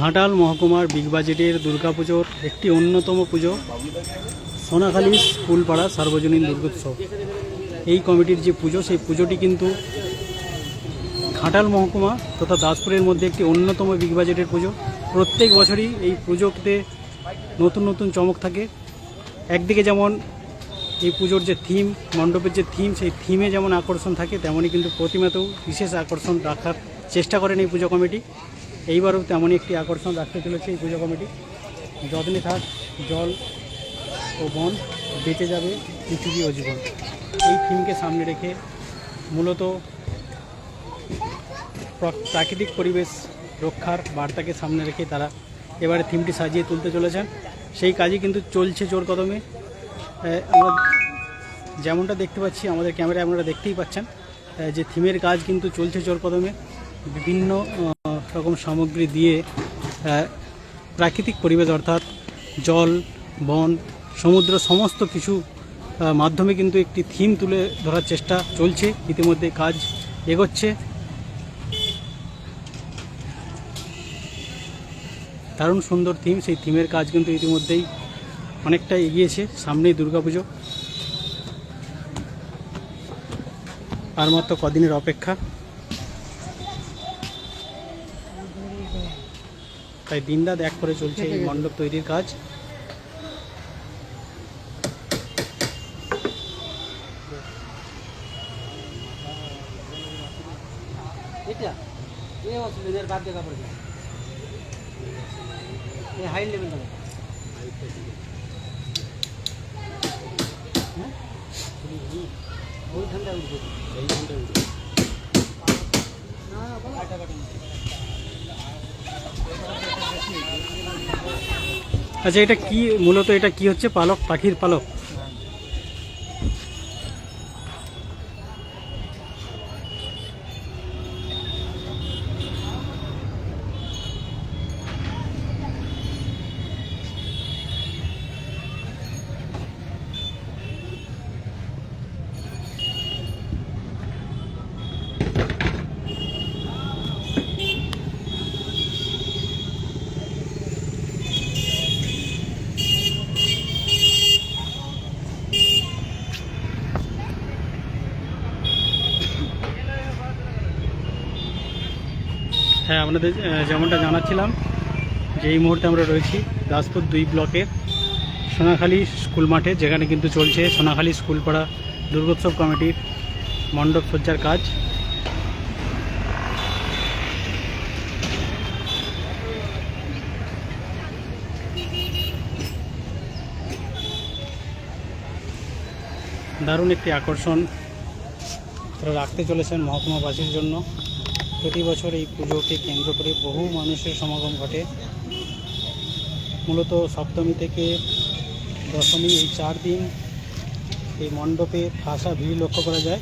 ঘাটাল মহকুমার বিগ বাজেটের দুর্গাপুজোর একটি অন্যতম পুজো, সোনাখালী স্কুলপাড়া সার্বজনীন দুর্গোৎসব। এই কমিটির যে পুজো, সেই পুজোটি কিন্তু ঘাটাল মহকুমা তথা দাসপুরের মধ্যে একটি অন্যতম বিগ বাজেটের পুজো। প্রত্যেক বছরই এই পুজোতে নতুন নতুন চমক থাকে। একদিকে যেমন এই পুজোর যে থিম মণ্ডপের যে থিম সেই থিমে যেমন আকর্ষণ থাকে, তেমনই কিন্তু প্রতিমাতেও বিশেষ আকর্ষণ রাখার চেষ্টা করেন এই পুজো কমিটি। এইবারও তেমনই একটি আকর্ষণ রাখতে চলেছে এই পুজো কমিটি। যত্নে থাক, জল ও বন বেঁচে যাবে পৃথিবী ও জীবন। এই থিমকে সামনে রেখে মূলত প্র- প্রাকৃতিক পরিবেশ রক্ষার বার্তাকে সামনে রেখে তারা এবারে থিমটি সাজিয়ে তুলতে চলেছেন। সেই কাজই কিন্তু চলছে জোর কদমে। আমরা যেমনটা দেখতে পাচ্ছি, আমাদের ক্যামেরায় আপনারা দেখতেই পাচ্ছেন যে থিমের কাজ কিন্তু চলছে জোর কদমে। বিভিন্ন রকম সামগ্রী দিয়ে প্রাকৃতিক পরিবেশ অর্থাৎ জল, বন, সমুদ্র, সমস্ত কিছু মাধ্যমে কিন্তু একটি থিম তুলে ধরার চেষ্টা চলছে। ইতিমধ্যে কাজ এগোচ্ছে। দারুণ সুন্দর থিম, সেই থিমের কাজ কিন্তু ইতিমধ্যেই অনেকটা এগিয়েছে, সামনেই দুর্গাপুজো। আর মাত্র কদিনের অপেক্ষা। তাই দিনরাত এক করে চলছে এই মণ্ডপ তৈরির কাজ। এটা? এ অসুবিধার বাদ দেখা পড়বে এ হাই লেভেল ওই ঠান্ডা উঠবে। এই ঠান্ডা উঠবে। না আচ্ছা এটা কি মূলত এটা কি হচ্ছে পালক পাখির পালক? হ্যাঁ আপনাদের যেমনটা জানাচ্ছিলাম যে এই মুহূর্তে আমরা রয়েছি দাসপুর দুই ব্লকের সোনাখালী স্কুল মাঠে, যেখানে কিন্তু চলছে সোনাখালী স্কুলপাড়া দুর্গোৎসব কমিটির মণ্ডপ সজ্জার কাজ। দারুণ একটি আকর্ষণ তারা রাখতে চলেছেন মহকুমাবাসীর জন্য। প্রতি বছর এই পুজোকে কেন্দ্র করে বহু মানুষের সমাগম ঘটে। মূলত সপ্তমী থেকে দশমী এই চার দিন এই মণ্ডপে খাসা ভিড় লক্ষ্য করা যায়।